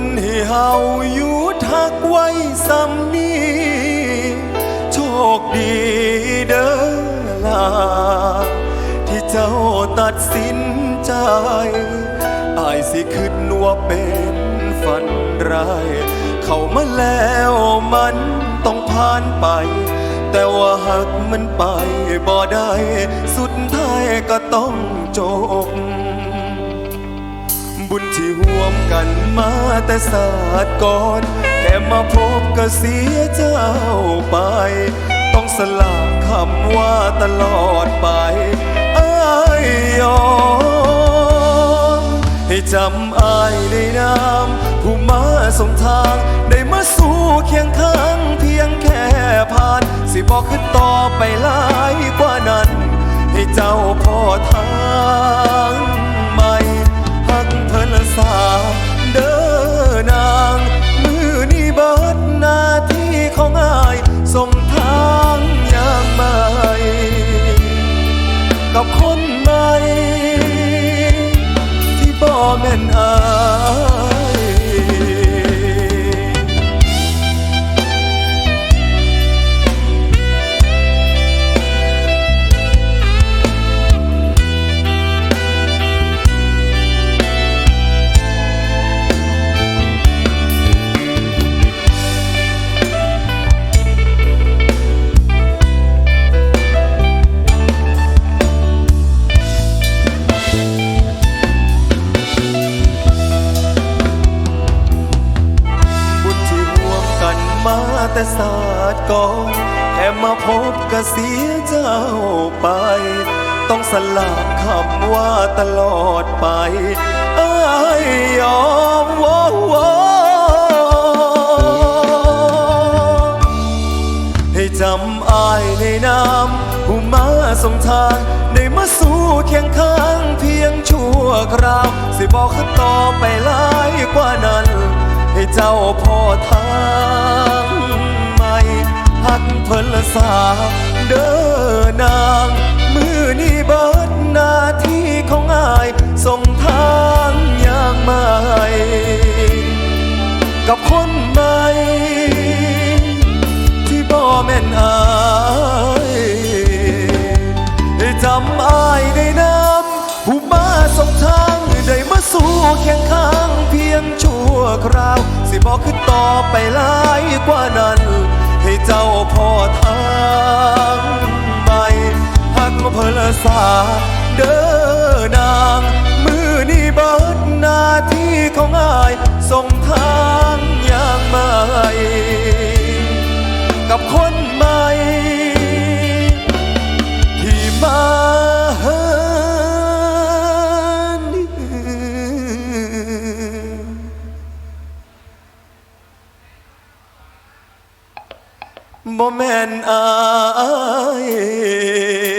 นให้เฮาอยู่ทักไว้ซ้ำนี้โชคดีเด้อลา ที่เจ้าตัดสินใจอายสิคิดนัวเป็นฝันร้าย เข้ามาแล้วมันต้องผ่านไป แต่ว่าหักมันไปบ่ได้ สุดท้ายก็ต้องจบ ห่วมกันมาแต่ศาสตร์ก่อน แค่มาพบก็เสียเจ้าไป ต้องสลากคำว่าตลอดไปอายยอมให้จำอายในนามผู้มาสมทาง ได้มาสู่เคียงข้างเพียงแค่ผ่าน สิบอกขึ้นต่อไปหลายกว่านั้น ให้เจ้าพอทาง กับคนใหม่ที่บ่แม่นอาย แต่ศาสตร์ก่อนแค่มาพบก็เสียเจ้าไป ต้องสลากคำว่าตลอดไปอายยอมว้โวให้จำอายในนามผู้มาสมทางได้มาสู่เคียงข้างเพียงชั่วคราว สิบอกข้าต่อไปหลายกว่านั้น ให้เจ้าพอทาง หักเพิ่นละสาเด้อนาง มือนี้เบิดหน้าที่ของอายส่งทางอย่างใหม่กับคนใหม่ ที่บ่แม่นอายจำอายในน้ำผู้มาสมทางได้มาสู่เคียงข้างเพียงชั่วคราว สิบอกคือต่อไปหลา ลสาเด้อนาง มือนี้เบิดหน้าที่ของอายส่งทางอย่างใหม่กับคนใหม่ ที่มาบ่แม่นอาย